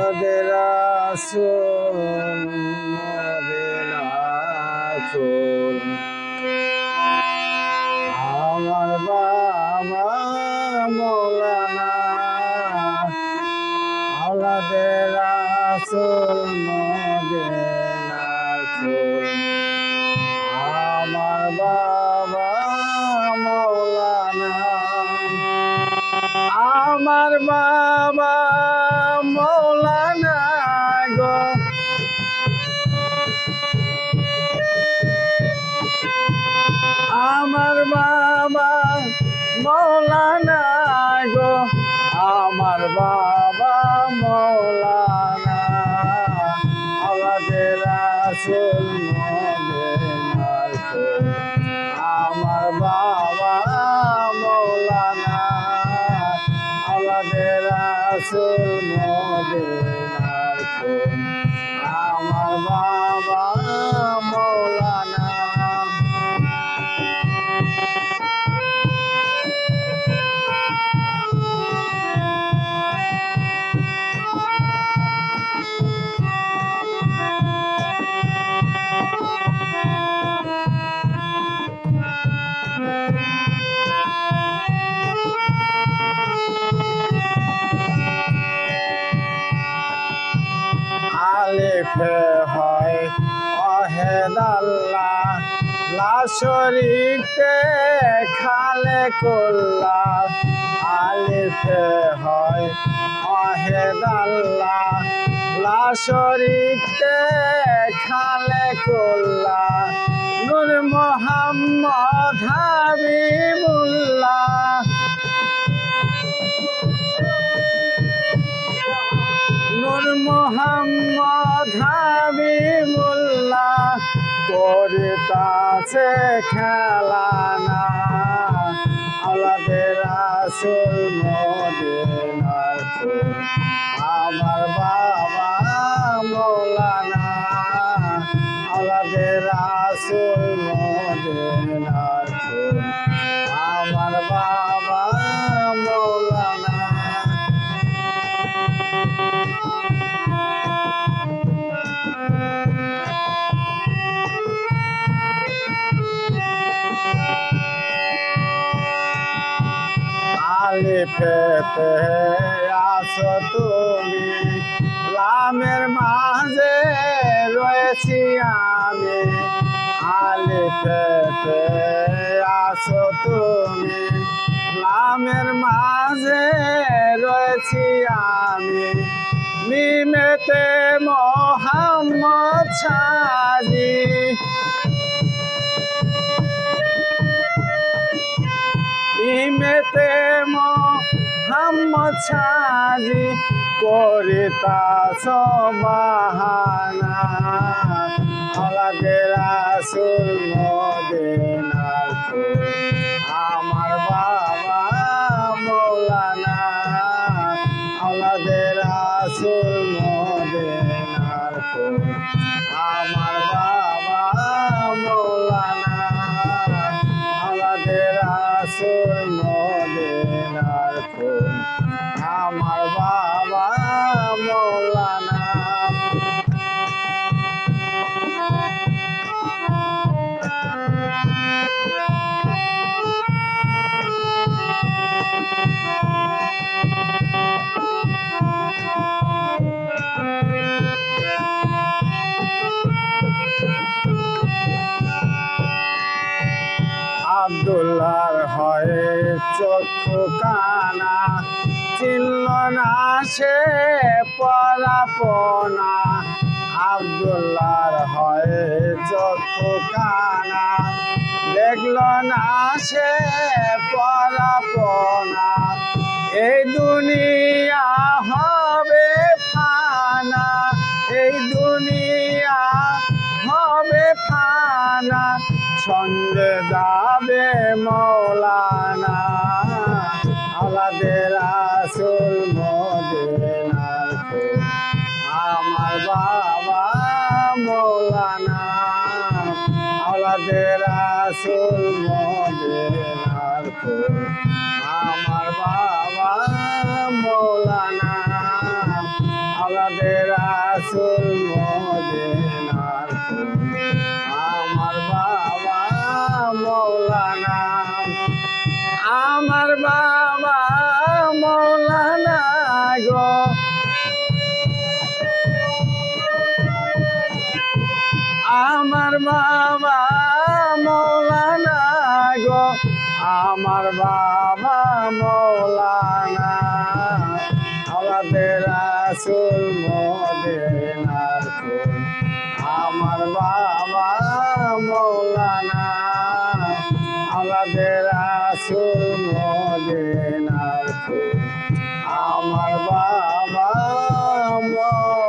আমাদের আসল আমার বাবা মৌলানা আওলাদের আসল মদিনাচল আমার বাবা মৌলানা আমার বাবা আমার বাবা মৌলানা গো আমার বাবা মৌলানা। আমাদের আসল আমার বাবা মৌলানা। আমাদের আসল লাশরিতে খালে কোল্লা আলিফে হয় অহেদাল্লা লাশরিতে খালে কোল্লা নূর মোহাম্মদ হাবিবুল্লাহ। নূর মোহাম্মদ হাবিবুল্লাহ। করিতাছে খেলানা আলাদের আসল মদিনার আলিফেতে আসো তুমি। লামের মাঝে রয়েছি আমি। আলিফেতে আসো তুমি। লামের মাঝে রয়েছি আমি। মিমেতে মোহাম্মদ ছাজি ইমেতে মোহাম্মদ করে করিতা সবাহানা। আমার বাবা মৌলানা আলাদের আসল চক্ষু কানা চিনল না সে পরাপনা। আব্দুল্লার হয় চক্ষু দেখল না সে পরাপনা। এই দুনিয়া হবে ফানা, এই দুনিয়া হবে ফানা সঙ্গে যাবে মৌলানা। আলাদের আসল মদিনার আমার বাবা মৌলানা। আলাদের আসল মদিনার আমার বাবা মৌলানা। আলাদের আমাদের আমার বাবা মৌলানা, আমাদের আসল মদিনার ফুল আমার বাবা মৌলানা, আমাদের আসল মদিনার ফুল আমার বাবা মৌলানা